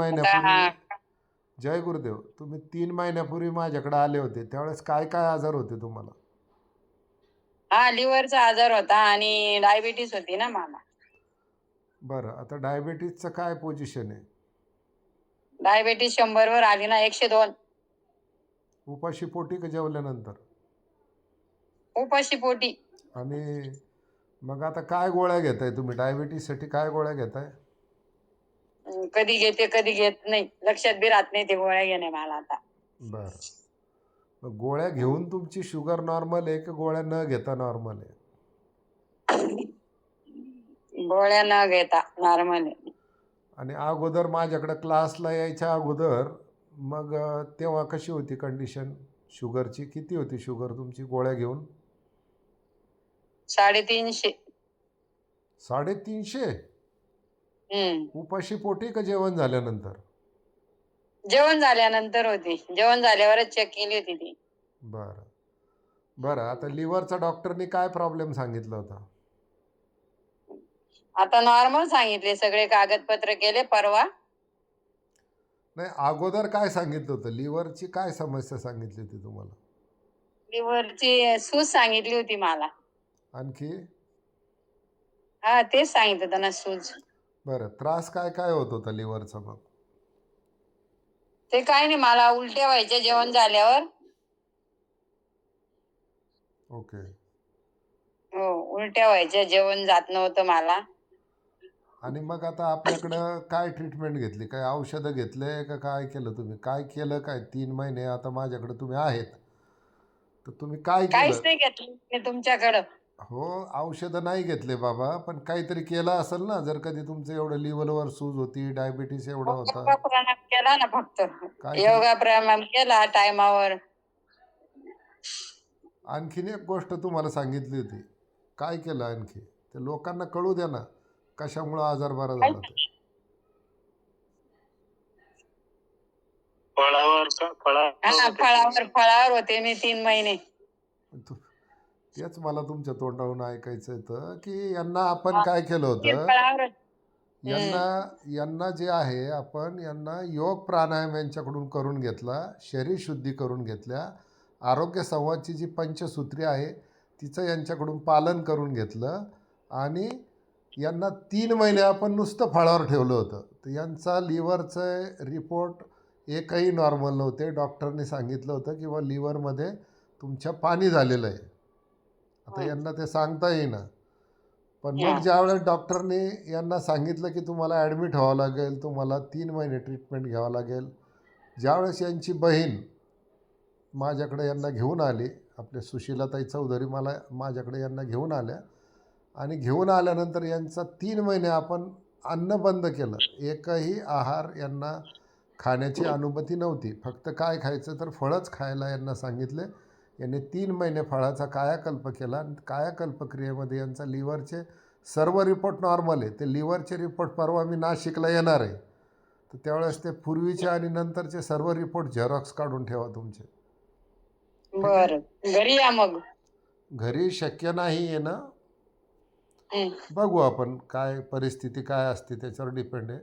महिन्यापूर्वी जय गुरुदेव. तुम्ही तीन महिन्यापूर्वी माझ्याकडे आले होते. त्यावेळेस काय काय आजार होते तुम्हाला? हा लिव्हरचा आजार होता आणि डायबिटीस होती ना मला. बरं आता डायबेटीजचं काय पोझिशन आहे? डायबिटीस शंभर वर आली ना एकशे दोन. उपाशी पोटी का जेवल्यानंतर? उपाशी पोटी. आणि मग आता काय गोळ्या घेताय तुम्ही? डायबिटीजसाठी काय गोळ्या घेताय? कधी घेते कधी घेत नाही. लक्षात बी राहत नाही ते गोळ्या घेणे मला आता. बरं. मग गोळ्या घेऊन तुमची शुगर नॉर्मल आहे की गोळ्या न घेता नॉर्मल आहे? गोळ्या न घेता नॉर्मल आणि अगोदर माझ्याकडे क्लासला यायच्या अगोदर मग अ, तेव्हा कशी होती कंडिशन शुगरची किती होती शुगर तुमची गोळ्या घेऊन? साडेतीनशे. साडेतीनशे? हम्म. उपाशी पोटी का जेवण झाल्यानंतर? जेवण झाल्यानंतर होती. जेवण झाल्यावरच चेक केली होती ती. बरं. बरं आता लिव्हरचा डॉक्टरनी काय प्रॉब्लेम सांगितला होता? आता नॉर्मल सांगितले सगळे कागदपत्र केले परवा. नाही अगोदर काय सांगितलं होतं? लिव्हरची काय समस्या सांगितली होती तुम्हाला? लिव्हरची सूज सांगितली होती मला. आणखी? हा तेच सांगितलं होतं ना सूज. बरं त्रास काय काय होत होता लिव्हरचा मग? ते काय नाही मला उलट्या व्हायच्या जेवण झाल्यावर. ओके. हो उलट्या व्हायच्या जेवण जात नव्हतं मला. आणि मग आता आपल्याकडं काय ट्रीटमेंट घेतली? काय औषधं घेतले का काय केलं तुम्ही? काय केलं काय? तीन महिने आता माझ्याकडे तुम्ही आहेत. तर तुम्ही काय काहीच केलं? नाही घेतलं मी तुमच्याकडं. हो औषधं नाही घेतले बाबा पण काहीतरी केलं असेल ना जर कधी तुमचं एवढं लिव्हरवर सूज होती डायबिटीस एवढा योगा होता. प्राणायाम केला ना फक्त. काय योगा प्राणायाम केला टायमावर आणखीन एक गोष्ट तुम्हाला सांगितली होती. काय केलं आणखी? ते लोकांना कळू द्या ना कशामुळं आजार बरा झाला ते फळावर का? हा फळावर फळावर फळावर होते मी तीन महिने. तेच मला तुमच्या तोंडावरून ऐकायचं होतं की यांना आपण काय केलं होतं? यांना यांना जे आहे आपण यांना योग प्राणायाम यांच्याकडून करून घेतला शरीर शुद्धी करून घेतल्या आरोग्य संवादची जी पंचसूत्री आहे तिचं यांच्याकडून पालन करून घेतलं आणि यांना तीन महिने आपण नुसतं फळावर ठेवलं होतं. तर यांचा लिव्हरचं रिपोर्ट एकही नॉर्मल नव्हते. डॉक्टरने सांगितलं होतं की बा लिव्हरमध्ये तुमच्या पाणी झालेलं आहे. आता. यांना ते सांगता येईना. पण मग. ज्यावेळेस डॉक्टरने यांना सांगितलं की तुम्हाला ॲडमिट व्हावं लागेल तुम्हाला तीन महिने ट्रीटमेंट घ्यावं लागेल ज्यावेळेस यांची बहीण माझ्याकडे यांना घेऊन आली आपले सुशीलाताई चौधरी मला माझ्याकडे यांना घेऊन आल्या आणि घेऊन आल्यानंतर यांचा तीन महिने आपण अन्न बंद केलं. एकही आहार यांना खाण्याची अनुमती नव्हती. फक्त काय खायचं तर फळंच खायला यांना सांगितले. यांनी तीन महिने फळाचा कायाकल्प केला आणि कायाकल्प क्रियेमध्ये यांचा लिव्हरचे सर्व रिपोर्ट नॉर्मल आहे. ते लिव्हरचे रिपोर्ट परवा मी नाशिकला येणार आहे. तर त्यावेळेस ते पूर्वीचे आणि नंतरचे सर्व रिपोर्ट झेरॉक्स काढून ठेवा तुमचे. बर. घरी या मग. घरी शक्य नाही हं, बघू आपण काय परिस्थिती काय असते त्याच्यावर डिपेंड आहे.